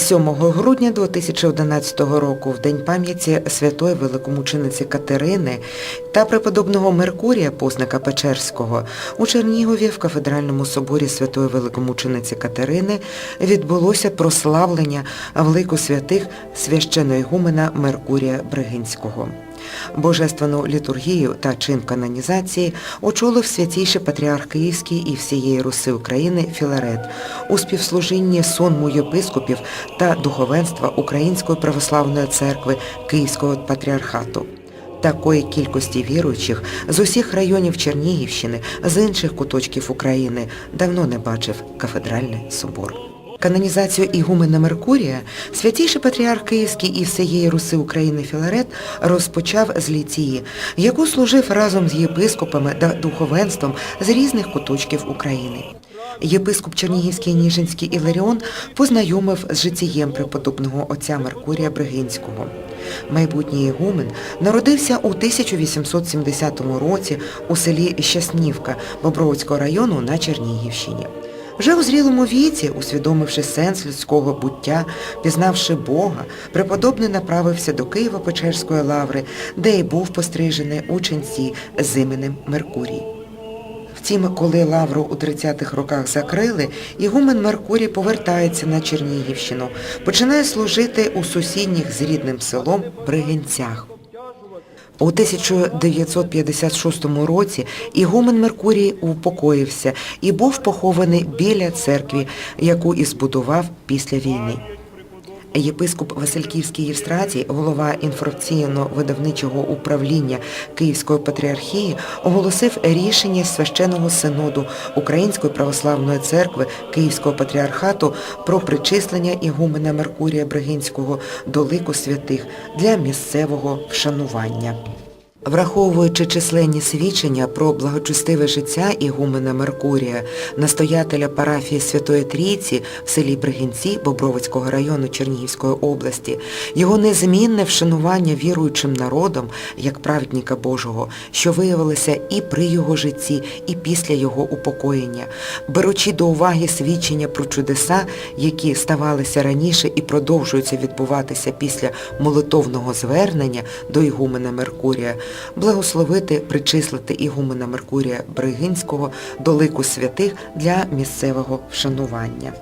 7 грудня 2011 року, в День пам'яті святої великомучениці Катерини та преподобного Меркурія Позника Печерського, у Чернігові в кафедральному соборі святої великомучениці Катерини відбулося прославлення великосвятих священоігумена Меркурія Бригинського. Божественну літургію та чин канонізації очолив святійший патріарх Київський і всієї Руси України Філарет у співслужінні сонму єпископів та духовенства Української православної церкви Київського патріархату. Такої кількості віруючих з усіх районів Чернігівщини, з інших куточків України давно не бачив кафедральний собор. Канонізацію Ігумена Меркурія святійший патріарх Київський і всієї Руси України Філарет розпочав з ліції, яку служив разом з єпископами та духовенством з різних куточків України. Єпископ Чернігівський Ніжинський Іларіон познайомив з життєм преподобного отця Меркурія Бригинського. Майбутній ігумен народився у 1870 році у селі Щаснівка Бобровицького району на Чернігівщині. Вже у зрілому віці, усвідомивши сенс людського буття, пізнавши Бога, преподобний направився до Києво-Печерської лаври, де й був пострижений у ченці з іменем Меркурій. Втім, коли лавру у 30-х роках закрили, ігумен Меркурій повертається на Чернігівщину, починає служити у сусідніх з рідним селом Бригинцях. У 1956 році ігумен Меркурій упокоївся і був похований біля церкви, яку і збудував після війни. Єпископ Васильківський Євстратій, голова інформаційно-видавничого управління Київської патріархії, оголосив рішення священного синоду Української православної церкви Київського патріархату про причислення ігумена Меркурія Бригинського до лику святих для місцевого вшанування. Враховуючи численні свідчення про благочестиве життя Ігумена Меркурія, настоятеля парафії Святої Трійці в селі Бригінці Бобровицького району Чернігівської області, його незмінне вшанування віруючим народом як праведника Божого, що виявилося і при його житті, і після його упокоєння, беручи до уваги свідчення про чудеса, які ставалися раніше і продовжуються відбуватися після молитовного звернення до Ігумена Меркурія, благословити, причислити Ігумена Меркурія Бригинського до лику святих для місцевого вшанування.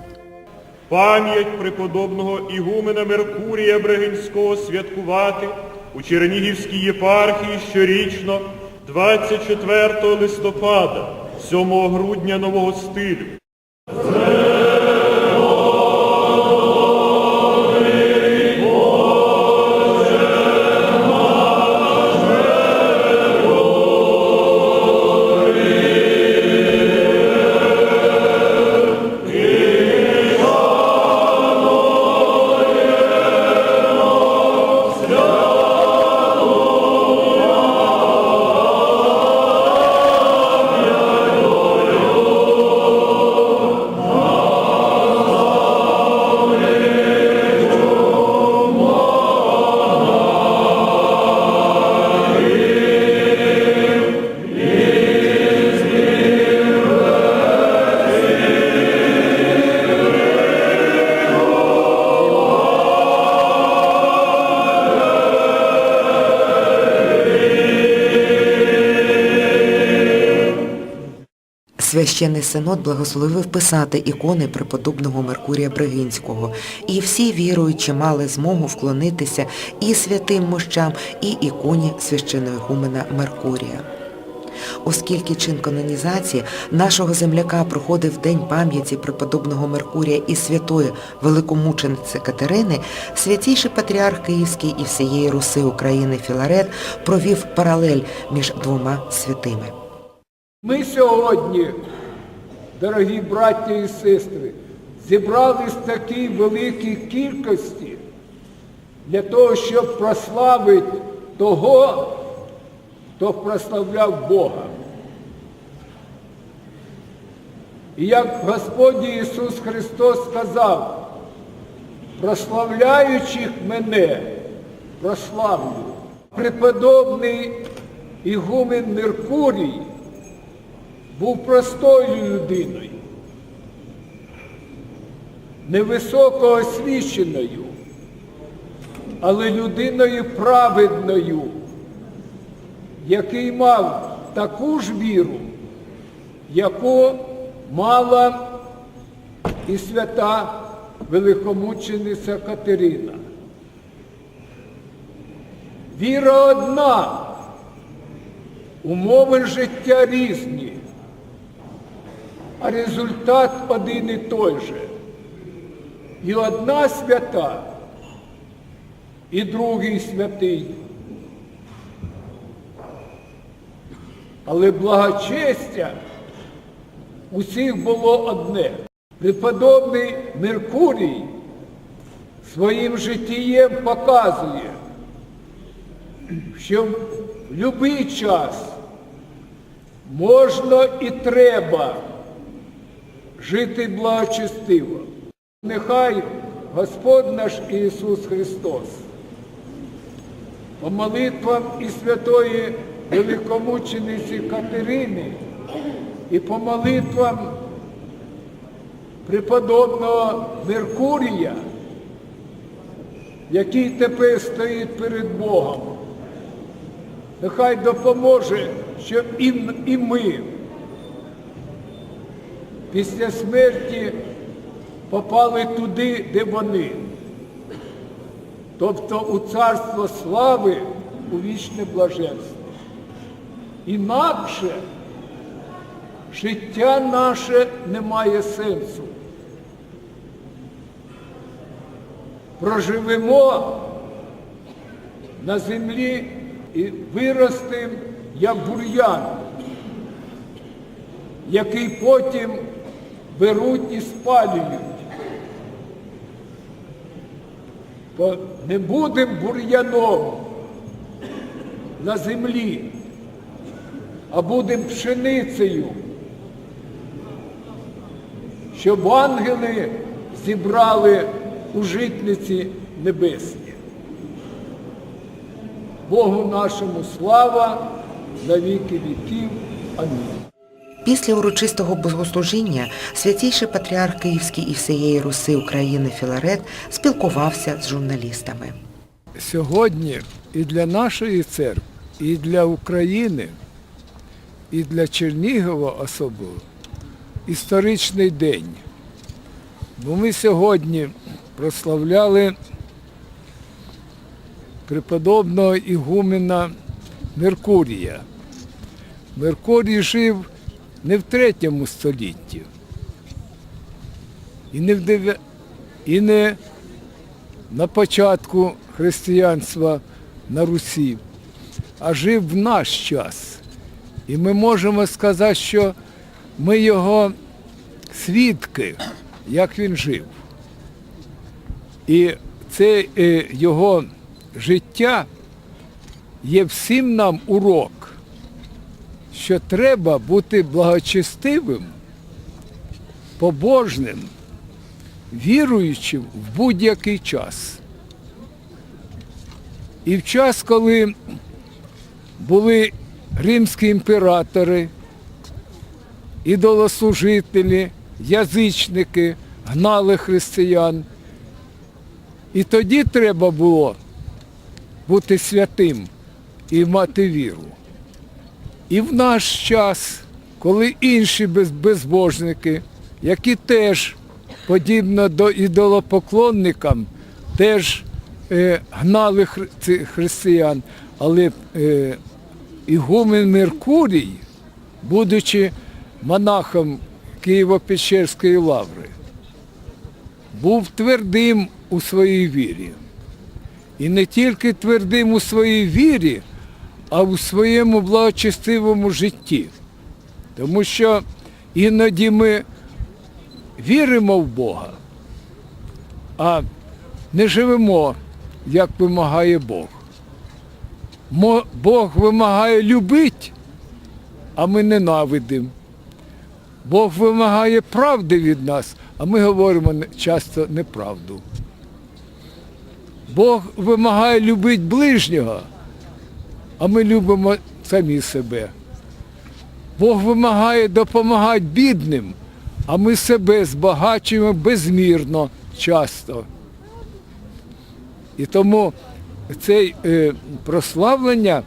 Пам'ять преподобного Ігумена Меркурія Брегинського святкувати у Чернігівській єпархії щорічно 24 листопада, 7 грудня нового стилю. Священний синод благословив писати ікони преподобного Меркурія Бригинського, і всі віруючі мали змогу вклонитися і святим мощам, і іконі священоігумена Меркурія. Оскільки чин канонізації нашого земляка проходив День пам'яті преподобного Меркурія і святої великомучениці Катерини, святійший патріарх Київський і всієї Руси України Філарет провів паралель між двома святими. Ми сьогодні, дорогі браття і сестри, зібрались в такій великій кількості для того, щоб прославити того, хто прославляв Бога. І як Господь Ісус Христос сказав, прославляючих мене, прославлю. Преподобний Ігумен Меркурій був простою людиною. невисоко освіченою, але людиною праведною, який мав таку ж віру, яку мала і свята великомучениця Катерина. Віра одна, умови життя різні, а результат один і той же. І одна свята, і другий святий. Але благочестя усіх було одне. Преподобний Меркурій своїм життєм показує, що в будь-який час можна і треба жити благочестиво. Нехай Господь наш Ісус Христос по молитвам і святої великомучениці Катерини і по молитвам преподобного Меркурія, який тепер стоїть перед Богом, нехай допоможе, щоб і, і ми після смерті попали туди, де вони. Тобто у царство слави, у вічне блаженство. Інакше життя наше не має сенсу. Проживемо на землі і виростемо як бур'ян, який потім беруть і спалюють. Бо не будемо бур'яном на землі, а будемо пшеницею, щоб ангели зібрали у житниці небесні. Богу нашому слава на віки віків. Амінь. Після урочистого богослужіння святійший патріарх Київський і всієї Руси України Філарет спілкувався з журналістами. Сьогодні і для нашої церкви, і для України, і для Чернігова особливо історичний день. Бо ми сьогодні прославляли преподобного ігумена Меркурія. Меркурій жив не в третьому столітті, і не в дев'я... і не на початку християнства на Русі, а жив в наш час. І ми можемо сказати, що ми його свідки, як він жив. І це е, його життя є всім нам урок, що треба бути благочестивим, побожним, віруючим в будь-який час. І в час, коли були римські імператори, ідолослужителі, язичники, гнали християн. І тоді треба було бути святим і мати віру. І в наш час, коли інші безбожники, які теж, подібно до ідолопоклонникам, теж е, гнали хри- християн, але е, Ігумен Меркурій, будучи монахом Києво-Печерської лаври, був твердим у своїй вірі. І не тільки твердим у своїй вірі, а у своєму благочестивому житті. Тому що іноді ми віримо в Бога, а не живемо, як вимагає Бог. Бог вимагає любити, а ми ненавидимо. Бог вимагає правди від нас, а ми говоримо часто неправду. Бог вимагає любити ближнього, а ми любимо самі себе. Бог вимагає допомагати бідним, а ми себе збагачуємо безмірно часто. І тому це е, прославлення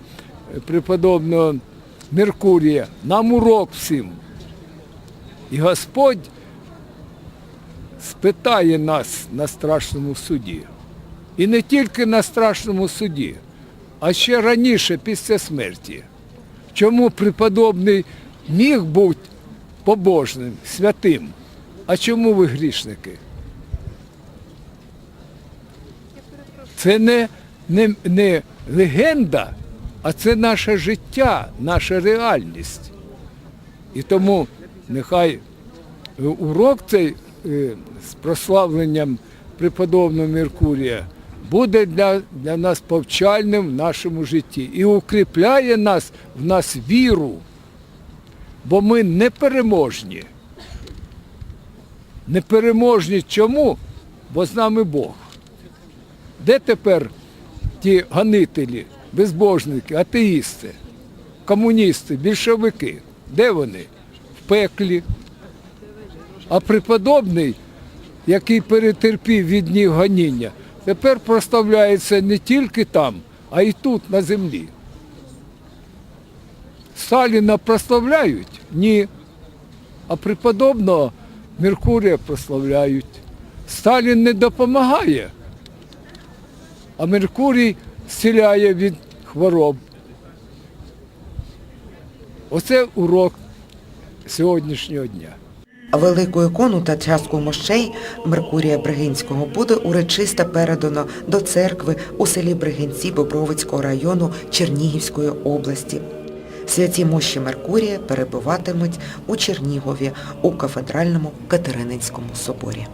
е, преподобного Меркурія нам урок всім. І Господь спитає нас на страшному суді. І не тільки на страшному суді, а ще раніше, після смерті. Чому преподобний міг бути побожним, святим? А чому ви грішники? Це не, не, не легенда, а це наше життя, наша реальність. І тому нехай е, урок цей е, з прославленням преподобного Меркурія буде для, для нас повчальним в нашому житті і укріпляє нас в нас віру, бо ми непереможні. Непереможні чому? Бо з нами Бог. Де тепер ті ганителі, безбожники, атеїсти, комуністи, більшовики? Де вони? В пеклі. А преподобний, який перетерпів від них гоніння, тепер проставляється не тільки там, а й тут, на землі. Сталіна прославляють? Ні. А преподобного Меркурія прославляють. Сталін не допомагає, а Меркурій зціляє від хвороб. Оце урок сьогоднішнього дня. Велику ікону та частку мощей Меркурія Бригинського буде урочисто передано до церкви у селі Бригинці Бобровицького району Чернігівської області. Святі мощі Меркурія перебуватимуть у Чернігові у кафедральному Катерининському соборі.